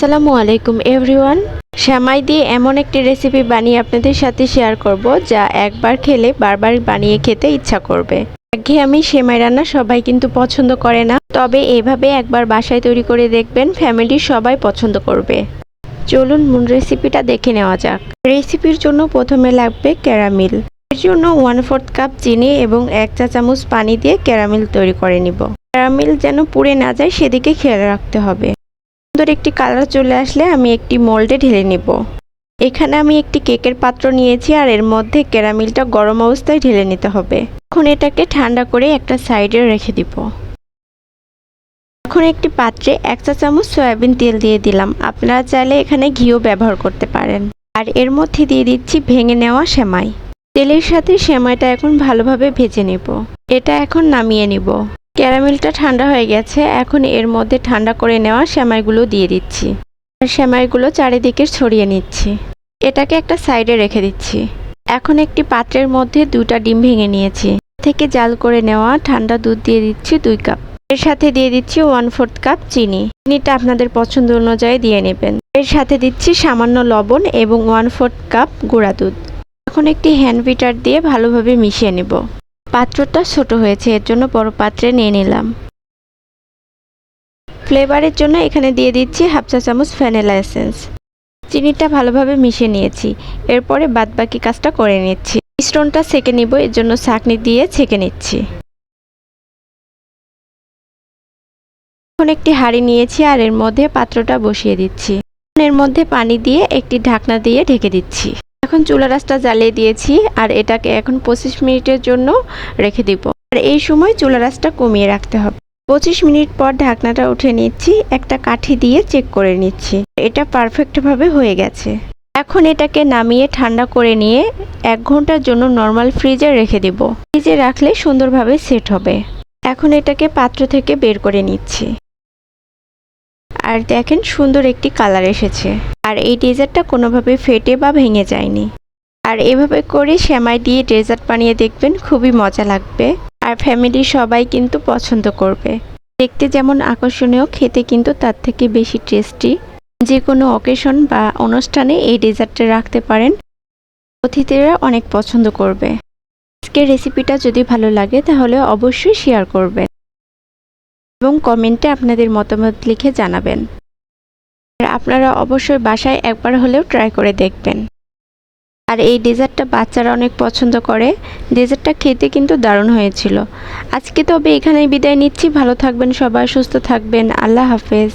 আসসালামু আলাইকুম, এভরিওয়ান। শ্যামাই দিয়ে এমন একটি রেসিপি বানিয়ে আপনাদের সাথে শেয়ার করব, যা একবার খেলে বারবার বানিয়ে খেতে ইচ্ছা করবে। আগে আমি সেমাই রান্না সবাই কিন্তু পছন্দ করে না, তবে এভাবে একবার বাসায় তৈরি করে দেখবেন ফ্যামিলির সবাই পছন্দ করবে। চলুন মূল রেসিপিটা দেখে নেওয়া যাক। রেসিপির জন্য প্রথমে লাগবে ক্যারামিল। এর জন্য ওয়ান ফোর্থ কাপ চিনি এবং এক চা চামচ পানি দিয়ে ক্যারামিল তৈরি করে নিব। ক্যারামিল যেন পুড়ে না যায়, সেদিকে খেয়াল রাখতে হবে। সুন্দর একটি কালার চলে আসলে আমি একটি মোল্ডে ঢেলে নেব। এখানে আমি একটি কেকের পাত্র নিয়েছি আর এর মধ্যে ক্যারামিলটা গরম অবস্থায় ঢেলে নিতে হবে। এখন এটাকে ঠান্ডা করে একটা সাইডে রেখে দিব। এখন একটি পাত্রে এক চা চামচ সয়াবিন তেল দিয়ে দিলাম। আপনারা চাইলে এখানে ঘিও ব্যবহার করতে পারেন। আর এর মধ্যে দিয়ে দিচ্ছি ভেঙে নেওয়া সেমাই। তেলের সাথে সেমাইটা এখন ভালোভাবে ভেজে নেব। এটা এখন নামিয়ে নিব। ক্যারামেলটা ঠান্ডা হয়ে গেছে, এখন এর মধ্যে ঠান্ডা করে নেওয়া সেমাইগুলো দিয়ে দিচ্ছি। সেমাইগুলো চারিদিকে ছড়িয়ে নিচ্ছি। এটাকে একটা সাইডে রেখে দিচ্ছি। এখন একটি পাত্রের মধ্যে দুটা ডিম ভেঙে নিয়েছি। থেকে জাল করে নেওয়া ঠান্ডা দুধ দিয়ে দিচ্ছি দুই কাপ। এর সাথে দিয়ে দিচ্ছি ওয়ান ফোর্থ কাপ চিনি। চিনিটা আপনাদের পছন্দ অনুযায়ী দিয়ে নেবেন। এর সাথে দিচ্ছি সামান্য লবণ এবং ওয়ান ফোর্থ কাপ গুঁড়া দুধ। এখন একটি হ্যান্ড বিটার দিয়ে ভালোভাবে মিশিয়ে নেব। পাত্রটা ছোট হয়েছে, এর জন্য বড় পাত্রে নিয়ে নিলাম। ফ্লেভারের জন্য এখানে দিয়ে দিচ্ছি হাফ চা চামচ ভ্যানিলা এসেন্স। চিনিটা ভালোভাবে মিশিয়ে নিয়েছি। এরপরে বাদবাকি কাজটা করে নিচ্ছি। মিশ্রণটা ছেঁকে নিব, এর জন্য ছাঁকনি দিয়ে ছেঁকে নিচ্ছি। এখন একটি হাঁড়ি নিয়েছি আর এর মধ্যে পাত্রটা বসিয়ে দিচ্ছি। এর মধ্যে পানি দিয়ে একটি ঢাকনা দিয়ে ঢেকে দিচ্ছি। এখন চুলা রাসটা জ্বালিয়ে দিয়েছি আর এটাকে এখন পঁচিশ মিনিটের জন্য রেখে দিব। আর এই সময় চুলা রাসটা কমিয়ে রাখতে হবে। পঁচিশ মিনিট পর ঢাকনাটা উঠে নিচ্ছি, একটা কাঠি দিয়ে চেক করে নিচ্ছি। এটা পারফেক্টভাবে হয়ে গেছে। এখন এটাকে নামিয়ে ঠান্ডা করে নিয়ে এক ঘণ্টার জন্য নর্মাল ফ্রিজে রেখে দেব। ফ্রিজে রাখলে সুন্দরভাবে সেট হবে। এখন এটাকে পাত্র থেকে বের করে নিচ্ছি। আর দেখেন সুন্দর একটি কালার এসেছে। আর এই ডেজার্টটা কোনোভাবে ফেটে বা ভেঙে যায়নি। আর এভাবে করে সেমাই দিয়ে ডেজার্ট বানিয়ে দেখবেন খুবই মজা লাগবে। আর ফ্যামিলির সবাই কিন্তু পছন্দ করবে। দেখতে যেমন আকর্ষণীয়, খেতে কিন্তু তার থেকে বেশি টেস্টি। যে কোনো অকেশন বা অনুষ্ঠানে এই ডেজার্টটা রাখতে পারেন। অতিথিরা অনেক পছন্দ করবে। আজকের রেসিপিটা যদি ভালো লাগে তাহলে অবশ্যই শেয়ার করবেন। এবং কমেন্টে আপনাদের মতামত লিখে জানাবেন। আপনারা অবশ্যই বাসায় একবার হলেও ট্রাই করে দেখবেন। আর এই ডেজার্টটা বাচ্চারা অনেক পছন্দ করে। ডেজার্টটা খেতে কিন্তু দারুণ হয়েছিল। আজকে তবে এখানেই বিদায় নিচ্ছি। ভালো থাকবেন সবাই, সুস্থ থাকবেন। আল্লাহ হাফেজ।